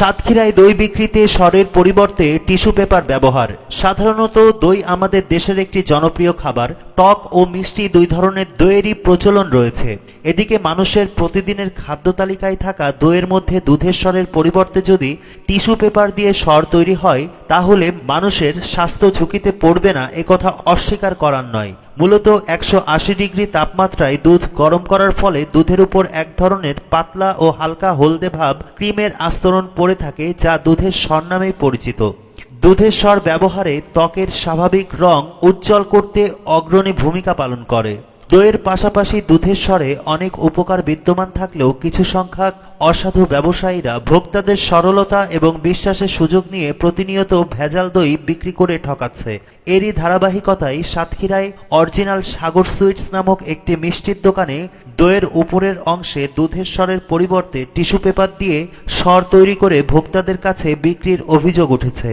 সাতক্ষীরায় দই বিক্রিতে স্বরের পরিবর্তে টিস্যু পেপার ব্যবহার। সাধারণত দই আমাদের দেশের একটি জনপ্রিয় খাবার। টক ও মিষ্টি দুই ধরনের দইয়েরই প্রচলন রয়েছে। এদিকে মানুষের প্রতিদিনের খাদ্য তালিকায় থাকা দইয়ের মধ্যে দুধের স্বরের পরিবর্তে যদি টিস্যু পেপার দিয়ে স্বর তৈরি হয়, তাহলে মানুষের স্বাস্থ্য ঝুঁকিতে পড়বে না একথা অস্বীকার করার নয়। মূলত একশো আশি ডিগ্রি তাপমাত্রায় দুধ গরম করার ফলে দুধের উপর এক ধরনের পাতলা ও হালকা হলদে ভাব ক্রিমের আস্তরণ পড়ে থাকে, যা দুধের স্বর নামেই পরিচিত। দুধের স্বর ব্যবহারে ত্বকের স্বাভাবিক রং উজ্জ্বল করতে অগ্রণী ভূমিকা পালন করে। দইয়ের পাশাপাশি দুধের স্বরে অনেক উপকার বিদ্যমান থাকলেও কিছু সংখ্যক অসাধু ব্যবসায়ীরা ভোক্তাদের সরলতা এবং বিশ্বাসের সুযোগ নিয়ে প্রতিনিয়ত ভেজাল দই বিক্রি করে ঠকাচ্ছে। এরই ধারাবাহিকতায় সাতক্ষীরায় অরিজিনাল সাগর সুইটস নামক একটি মিষ্টির দোকানে দইয়ের উপরের অংশে দুধের স্বরের পরিবর্তে টিস্যু পেপার দিয়ে স্বর তৈরি করে ভোক্তাদের কাছে বিক্রির অভিযোগ উঠেছে।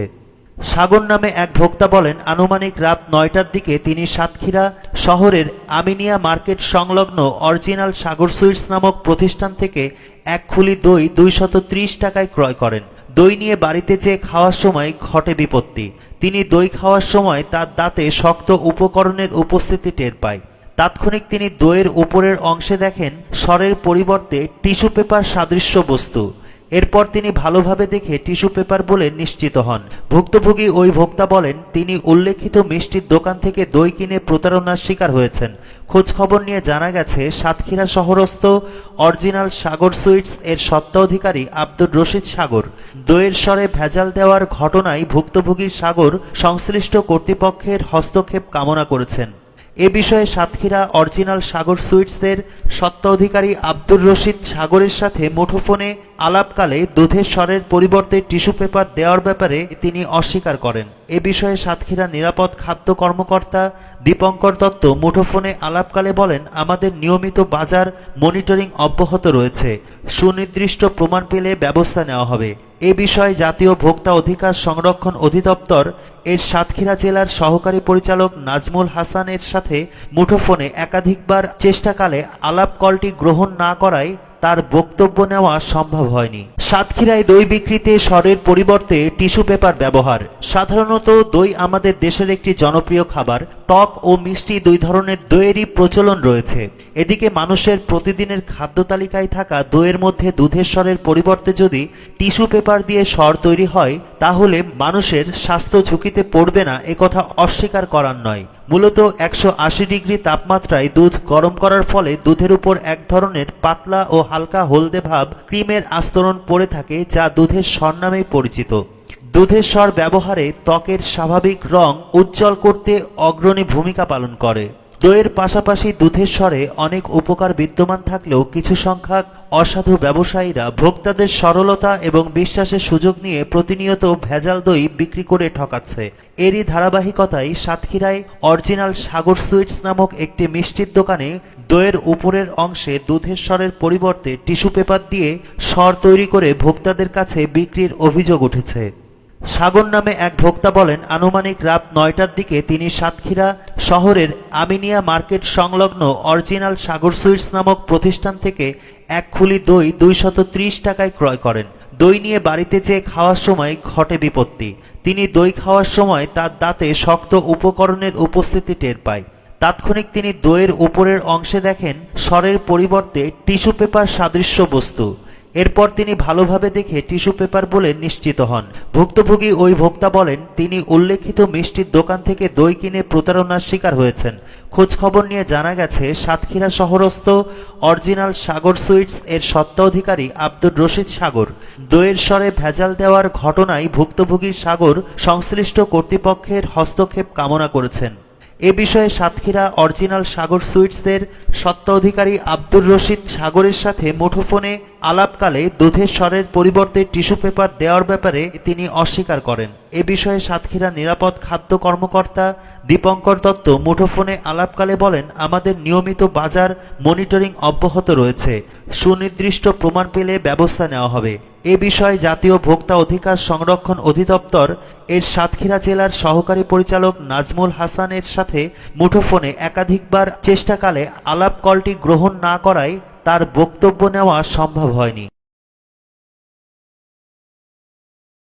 সাগর নামে এক ভোক্তা বলেন, আনুমানিক রাত নয়টার দিকে তিনি সাতক্ষীরা শহরের আমিনিয়া মার্কেট সংলগ্ন অরিজিনাল সাগর সুইটস নামক প্রতিষ্ঠান থেকে এক খুলি দই দুইশত টাকায় ক্রয় করেন। দই নিয়ে বাড়িতে যেয়ে খাওয়ার সময় ঘটে বিপত্তি। তিনি দই খাওয়ার সময় তার দাঁতে শক্ত উপকরণের উপস্থিতি টের পায়। তাৎক্ষণিক তিনি দইয়ের উপরের অংশে দেখেন স্বরের পরিবর্তে টিস্যু পেপার সাদৃশ্য বস্তু। এরপর তিনি ভালোভাবে দেখে টিস্যু পেপার বলে নিশ্চিত হন। ভুক্তভোগী ওই ভোক্তা বলেন, তিনি উল্লেখিত মিষ্টির দোকান থেকে দই কিনে প্রতারণার শিকার হয়েছেন। খোঁজ খবর নিয়ে জানা গেছে, সাতক্ষীরা শহরস্থ অরিজিনাল সাগর সুইটস এর সত্ত্বাধিকারী আব্দুর রশিদ সাগর। দইয়ের স্বরে ভেজাল দেওয়ার ঘটনায় ভুক্তভোগী সাগর সংশ্লিষ্ট কর্তৃপক্ষের হস্তক্ষেপ কামনা করেছেন। এ বিষয়ে সাতক্ষীরা অরিজিনাল সাগর সুইটসের সত্ত্বাধিকারী আব্দুর রশিদ সাগরের সাথে মুঠোফোনে আলাপকালে দুধের স্বরের পরিবর্তে টিস্যু পেপার দেওয়ার ব্যাপারে তিনি অস্বীকার করেন। এ বিষয়ে সাতক্ষীরা নিরাপদ খাদ্য কর্মকর্তা দীপঙ্কর দত্ত মুঠোফোনে আলাপকালে বলেন, আমাদের নিয়মিত বাজার মনিটরিং অব্যাহত রয়েছে। সুনির্দিষ্ট প্রমাণ পেলে ব্যবস্থা নেওয়া হবে। এ বিষয়ে জাতীয় ভোক্তা অধিকার সংরক্ষণ অধিদপ্তর এর সাতক্ষীরা জেলার সহকারী পরিচালক নাজমুল হাসানের সাথে মুঠোফোনে একাধিকবার চেষ্টাকালে আলাপ কলটি গ্রহণ না করায় তার বক্তব্য নেওয়া সম্ভব হয়নি। সাতক্ষীরায় দই বিক্রিতে স্বরের পরিবর্তে টিস্যু পেপার ব্যবহার। সাধারণত দই আমাদের দেশের একটি জনপ্রিয় খাবার। টক ও মিষ্টি দুই ধরনের দইয়েরই প্রচলন রয়েছে। এদিকে মানুষের প্রতিদিনের খাদ্য তালিকায় থাকা দইয়ের মধ্যে দুধের স্বরের পরিবর্তে যদি টিস্যু পেপার দিয়ে স্বর তৈরি হয়, তাহলে মানুষের স্বাস্থ্য ঝুঁকিতে পড়বে না একথা অস্বীকার করার নয়। মূলত একশো আশি ডিগ্রি তাপমাত্রায় দুধ গরম করার ফলে দুধের উপর এক ধরনের পাতলা ও হালকা হলদে ভাব ক্রিমের আস্তরণ পড়ে থাকে, যা দুধের স্বর নামেই পরিচিত। দুধের ব্যবহারে ত্বকের স্বাভাবিক রং উজ্জ্বল করতে অগ্রণী ভূমিকা পালন করে। দইয়ের পাশাপাশি দুধের স্বরে অনেক উপকার বিদ্যমান থাকলেও কিছু সংখ্যক অসাধু ব্যবসায়ীরা ভোক্তাদের সরলতা এবং বিশ্বাসের সুযোগ নিয়ে প্রতিনিয়ত ভেজাল দই বিক্রি করে ঠকাচ্ছে। এরই ধারাবাহিকতায় সাতক্ষীরায় অরিজিনাল সাগর সুইটস নামক একটি মিষ্টির দোকানে দইয়ের উপরের অংশে দুধের স্বরের পরিবর্তে টিস্যু পেপার দিয়ে স্বর তৈরি করে ভোক্তাদের কাছে বিক্রির অভিযোগ উঠেছে। সাগর নামে এক ভোক্তা বলেন, আনুমানিক রাত নয়টার দিকে তিনি সাতক্ষীরা শহরের আমিনিয়া মার্কেট সংলগ্ন অরিজিনাল সাগর সুইটস নামক প্রতিষ্ঠান থেকে এক খুলি দই দুইশত ত্রিশ টাকায় ক্রয় করেন। দই নিয়ে বাড়িতে চেয়ে খাওয়ার সময় ঘটে বিপত্তি। তিনি দই খাওয়ার সময় তার দাঁতে শক্ত উপকরণের উপস্থিতি টের পায়। তাৎক্ষণিক তিনি দইয়ের উপরের অংশে দেখেন স্বরের পরিবর্তে টিস্যু পেপার সাদৃশ্য বস্তু। এরপর তিনি ভালোভাবে দেখে টিস্যু পেপার বলে নিশ্চিত হন। ভুক্তভোগী ওই ভোক্তা বলেন, তিনি উল্লেখিত মিষ্টির দোকান থেকে দই কিনে প্রতারণার শিকার হয়েছেন। খোঁজ খবর নিয়ে জানা গেছে, সাতক্ষীরা শহরস্থ অরিজিনাল সাগর সুইটস এর সত্ত্বাধিকারী আব্দুর রশিদ সাগর। দইয়ের স্বরে ভেজাল দেওয়ার ঘটনায় ভুক্তভোগী সাগর সংশ্লিষ্ট কর্তৃপক্ষের হস্তক্ষেপ কামনা করেছেন। এ বিষয়ে সাতক্ষীরা অরিজিনাল সাগর সুইটসের সত্ত্বাধিকারী আব্দুর রশিদ সাগরের সাথে মুঠোফোনে আলাপকালে দুধের স্বরের পরিবর্তে টিস্যু পেপার দেওয়ার ব্যাপারে তিনি অস্বীকার করেন। এ বিষয়ে সাতক্ষীরা নিরাপদ খাদ্য কর্মকর্তা দীপঙ্কর দত্ত মুঠোফোনে আলাপকালে বলেন, আমাদের নিয়মিত বাজার মনিটরিং অব্যাহত রয়েছে। সুনির্দিষ্ট প্রমাণ পেলে ব্যবস্থা নেওয়া হবে। এ বিষয়ে জাতীয় ভোক্তা অধিকার সংরক্ষণ অধিদপ্তর এর সাতক্ষীরা জেলার সহকারী পরিচালক নাজমুল হাসানের সাথে মুঠোফোনে একাধিকবার চেষ্টাকালে আলাপ কলটি গ্রহণ না করায় তার বক্তব্য নেওয়া সম্ভব হয়নি।